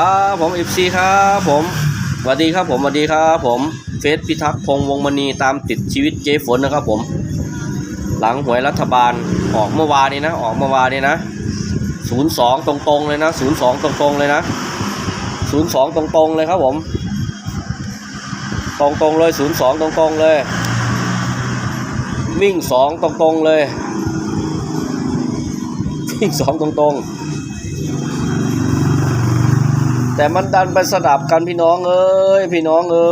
ครับผมเอฟซีครับผมสวัสดีครับผมสวัสดีครับผมเฟสพิทักษ์พงษ์วงมณีตามติดชีวิตเจ๊ฝนนะครับผม หลังหวยรัฐบาลออกเมื่อวานนี้นะ ออกเมื่อวานนี้นะศูนย์สองตรงๆเลยนะศูนย์สองตรงๆเลยนะศูนย์สองตรงๆเลยครับผม ตรงๆเลยศูนย์สองตรงๆเลยวิ่งสองตรงๆเลยวิ่งสองตรงๆ แต่มันดันไปสดับกันพี่น้องเอ้ยพี่น้องเอ้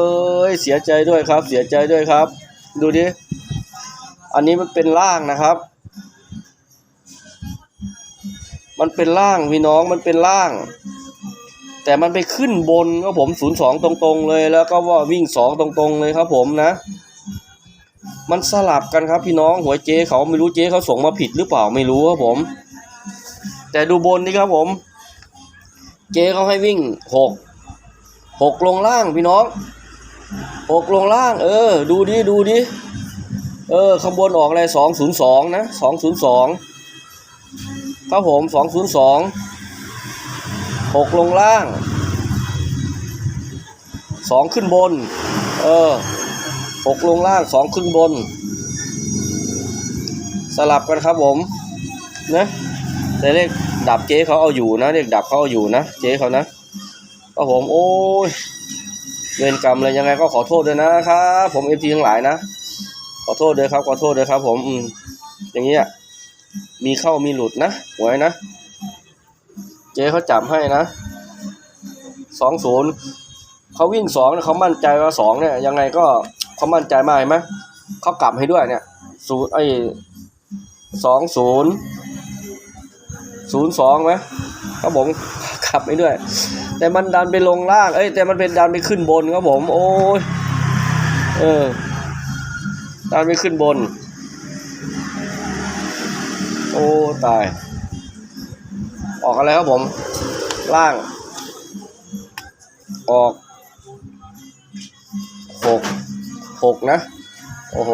ยเสียใจด้วยครับ เสียใจด้วยครับ ดูดิอันนี้มันเป็นล่างนะครับ มันเป็นล่างพี่น้องมันเป็นล่าง แต่มันไปขึ้นบนครับผมศูนย์สองตรงๆเลย แล้วก็ว่าวิ่งสองตรงๆเลยครับผมนะ มันสลับกันครับพี่น้องหัวเจ๊เขาไม่รู้เจ๊เขาส่งมาผิดหรือเปล่าไม่รู้ครับผม แต่ดูบนนี่ครับผม เจ๊เขาให้วิ่งหกหกลงล่างพี่น้องหกลงล่าง เออ ดูดิดูดิเออข้างบนออกอะไรสองศูนย์สองนะสองศูนย์สองครับผมสองศูนย์สองหกลงล่างสองขึ้นบน เออหกลงล่างสองขึ้นบน สลับกันครับผมนะแต่เลข ดับเจ๊เขาเอาอยู่นะเลขดับเขาเอาอยู่นะเจ๊เขานะครับผมโอ้ยเวรกรรมเลยยังไงก็ขอโทษด้วยนะครับผมเอฟทีทั้งหลายนะขอโทษด้วยครับขอโทษด้วยครับ ผมอืมอย่างเงี้ยมีเข้ามีหลุดนะหวยนะ เจ๊เขาจับให้นะสองศูนย์เขาวิ่งสองเขามั่นใจว่าสองเนี่ย ยังไงก็เขามั่นใจมากไหมเขากลับให้ด้วยเนี่ยศูนย์ไอ้สองศูนย์ ศูนย์สองไหมครับผมขับไปด้วย แต่มันดันไปลงล่าง เอ้ย แต่มันเป็นดันไปขึ้นบนครับผม โอ้ย เออ ดันไปขึ้นบน โอ้ ตาย ออกอะไรครับผม ล่าง ออกหกหกนะ โอ้โห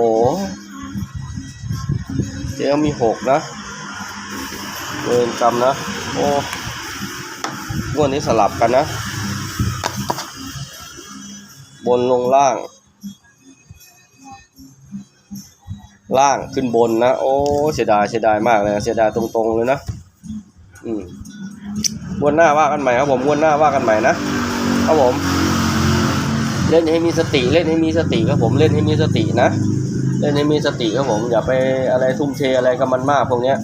เจ๊มีหกนะ เวรกรรมนะ โอ้งวดนี้สลับกันนะ บนลงล่าง ล่างขึ้นบนนะ โอ้เสียดายเสียดายมากเลยเสียดายตรงๆเลยนะ อืมงวดหน้าว่ากันใหม่ครับผมงวดหน้าว่ากันใหม่นะครับผม เล่นให้มีสติเล่นให้มีสติครับผมเล่นให้มีสตินะเล่นให้มีสติครับผมอย่าไปอะไรทุ่มเทอะไรกับมันมากพวกเนี้ย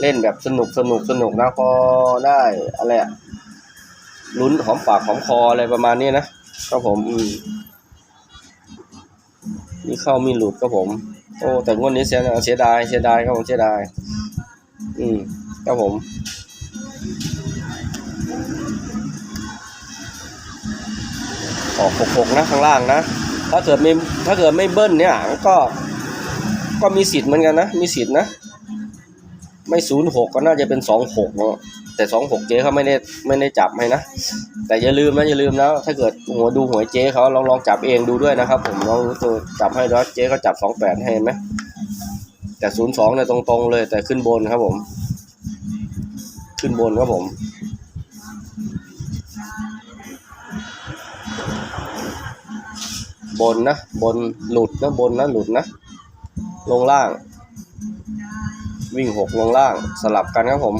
เล่นแบบสนุกสนุกสนุกนะพอได้อะไรอะลุ้นหอมปากหอมคออะไรประมาณนี้นะครับผมอืมมีเข้ามีหลุดครับผม โอ้แต่งวดนี้เสียเสียดายเสียดายครับผมเสียดาย อืมครับผมออกหกๆนะข้างล่างนะ ถ้าเกิดไม่ถ้าเกิดไม่เบิ้ลเนี่ยก็ ก็มีสิทธิ์เหมือนกันนะ มีสิทธิ์นะ ไม่ศูนย์หกก็น่าจะเป็นสองหกแต่สองหกเจ๊เขาไม่ได้ไม่ได้จับให้นะ แต่อย่าลืมนะอย่าลืมนะถ้าเกิดหัวดูหวยเจ๊เขาลองลองจับเองดูด้วยนะครับ ผมลองตัวจับให้แล้วเจ๊เขาจับสองแปดให้เห็นไหมแต่ศูนย์สองเนี่ยตรงๆเลย แต่ขึ้นบนครับผม ขึ้นบนครับผมบนนะ บนหลุดนะ บนนะ หลุดนะ ลงล่าง วิ่งหกลงล่างสลับกันครับผม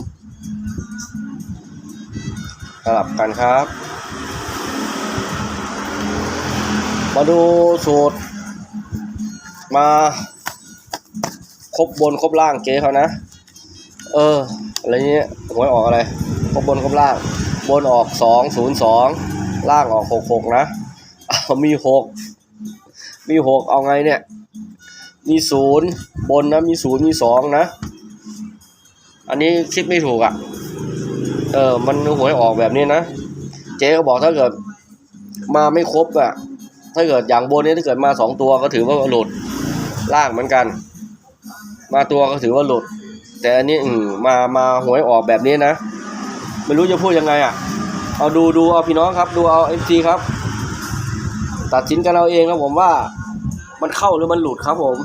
สลับกันครับ มาดูสูตร มาครบบนครบล่างเจ๊เขานะ เอออะไรเนี้ยหวยออกอะไรครบบนครบล่าง บนออกสองศูนย์สองล่างออกหกหกนะเอามีหกมีหกเอาไงเนี่ย มีศูนย์บนนะมีศูนย์มีสองนะ อันนี้คิดไม่ถูกอะ เออ มันหวยออกแบบนี้นะ เจ๊ก็บอกถ้าเกิดมาไม่ครบอะ ถ้าเกิดอย่างบนนี้ถ้าเกิดมาสองตัวก็ถือว่าหลุด ล่างเหมือนกัน มาตัวก็ถือว่าหลุด แต่อันนี้อืมา มาหวยออกแบบนี้นะ ไม่รู้จะพูดยังไงอะ เอาดูดูเอาพี่น้องครับ ดูเอาเอฟซีครับ ตัดสินกันเอาเองครับผมว่า มันเข้าหรือมันหลุดครับผม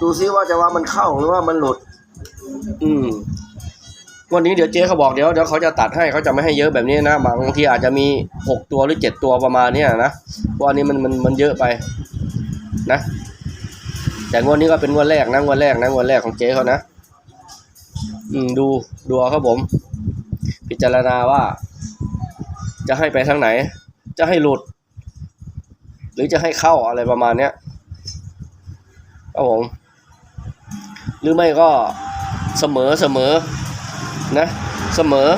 ดูซิว่าจะว่ามันเข้าหรือว่ามันหลุด อืมวันนี้เดี๋ยวเจ๊เขาบอกเดี๋ยวเดี๋ยวเขาจะตัดให้เขาจะไม่ให้เยอะแบบนี้นะบางทีอาจจะมีหกตัวหรือเจ็ดตัวประมาณเนี้ยนะเพราะอันนี้มันมันมันเยอะไปนะ แต่งวดนี้ก็เป็นงวดแรกนะงวดแรกนะงวดแรกของเจ๊เขานะอืมดูดูเอาครับผม พิจารณาว่า จะให้ไปทางไหน จะให้หลุด หรือจะให้เข้าอะไรประมาณเนี้ยครับผม หรือไม่ก็ เสมอเสมอนะเสมอ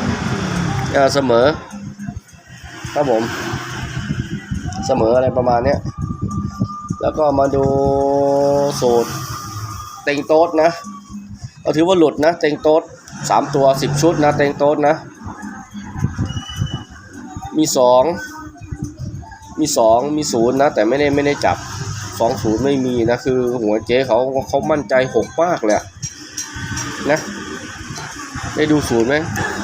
เออเสมอครับผม เสมออะไรประมาณเนี้ยแล้วก็มาดูสูตรเต็งโต๊ดนะเอาถือว่าหลุดนะเต็งโต๊ดสามตัวสิบชุดนะเต็งโต๊ดนะ มีสองมีสองมีศูนย์นะ แต่ไม่ได้ไม่ได้จับสองศูนย์ไม่มีนะ คือหัวเจ๊เขาเขามั่นใจหกมากเลย นะ ได้ดูศูนย์ไหม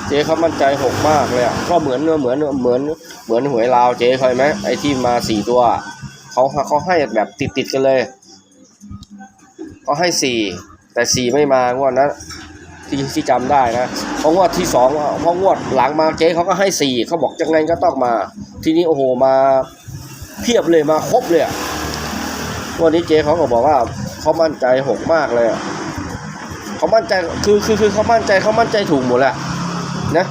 เจ๊เขามั่นใจหกมากเลยอะก็เหมือนเหมือนเหมือนเหมือนหวยลาวเจ๊เคยไหมไอ้ที่มาสี่ตัวเขาเขาให้แบบติดติดกันเลยเขาให้สี่แต่สี่ไม่มางวดนั้นที่ที่จำได้นะเพราะงวดที่สองอะเพราะงวดหลังมาเจ๊เขาก็ให้สี่เขาบอกยังไงก็ต้องมา ทีนี้โอ้โหมาเพียบเลยมาครบเลยอะวันนี้เจ๊เขาก็บอกว่าเขามั่นใจหกมากเลยอะ เขามั่นใจคือคือคือเขามั่นใจเขามั่นใจถูกหมดแหละนะ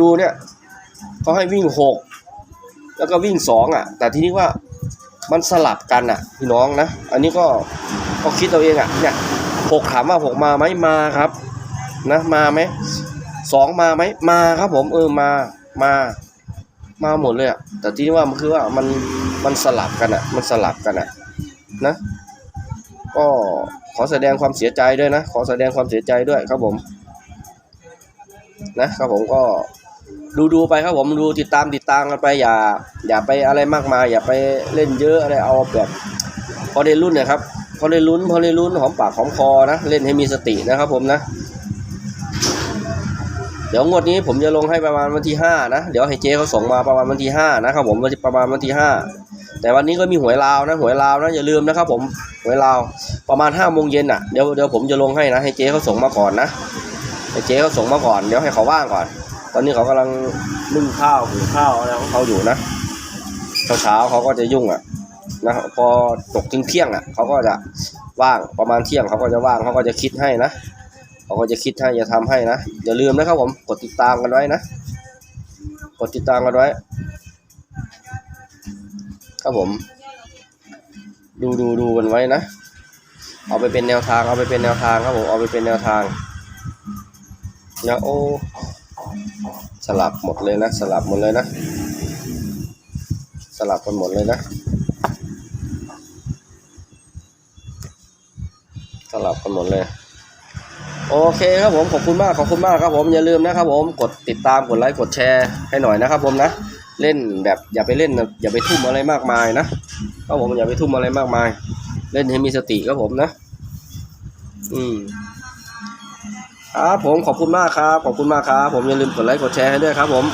ดูเนี่ยเขาให้วิ่งหกแล้วก็วิ่งสองอะ แต่ทีนี้ว่ามันสลับกันอะ พี่น้องนะ อันนี้ก็ก็คิดเอาเองอะเนี่ยหกถามว่าหกมาไหมมาครับนะมาไหมสองมาไหมมาครับผมเออมามามาหมดเลยอะแต่ทีนี้ว่ามันคือว่ามันมันสลับกันอะ มันสลับกันอะนะก็ ขอแสดงความเสียใจด้วยนะ ขอแสดงความเสียใจด้วยครับผมนะครับผมก็ดูดูไปครับผมดูติดตามติดตามกันไปอย่า อย่าไปอะไรมากมาย อย่าไปเล่นเยอะอะไรเอาแบบพอได้รุ่นนะครับพอได้ลุ้นพอได้ลุ้นหอมปากหอมคอนะเล่นให้มีสตินะครับผมนะ เดี๋ยวงวดนี้ผมจะลงให้ประมาณวันที่ห้านะเดี๋ยวให้เจ๊เขาส่งมาประมาณวันที่ห้านะครับผมประมาณวันที่ห้า แต่วันนี้ก็มีหวยลาวนะหวยลาวนะอย่าลืมนะครับผมหวยลาวประมาณห้าโมงเย็นอะเดี๋ยวเดี๋ยวผมจะลงให้นะให้เจ๊เขาส่งมาก่อนนะให้เจ๊เขาส่งมาก่อนเดี๋ยวให้เขาว่างก่อน ตอนนี้เขากำลังนึ่งข้าวหุงข้าวอะไรของเขาอยู่นะเช้าเช้าเขาก็จะยุ่งอะนะพอตกถึงเที่ยงอะเขาก็จะว่างประมาณเที่ยงเขาก็จะว่างเขาก็จะคิดให้นะเขาก็จะคิดให้จะทำให้นะอย่าลืมนะครับผมกดติดตามกันไว้นะ กดติดตามกันไว้ ครับผม ดูดูดูกันไว้นะ เอาไปเป็นแนวทาง เอาไปเป็นแนวทางครับผม เอาไปเป็นแนวทางนะโอสลับหมดเลยนะ สลับหมดเลยนะ สลับกันหมดเลยนะ สลับกันหมดเลยโอเคครับผมขอบคุณมากขอบคุณมากครับผมอย่าลืมนะครับผมกดติดตามกดไลค์กดแชร์ให้หน่อยนะครับผมนะ เล่นแบบอย่าไปเล่นอย่าไปทุ่มอะไรมากมายนะก็ผมอย่าไปทุ่มอะไรมากมาย เล่นให้มีสติครับผมนะ อืมครับผมขอบคุณมากครับ ขอบคุณมากครับ ผมอย่าลืมกดไลค์กดแชร์ให้ด้วยครับผม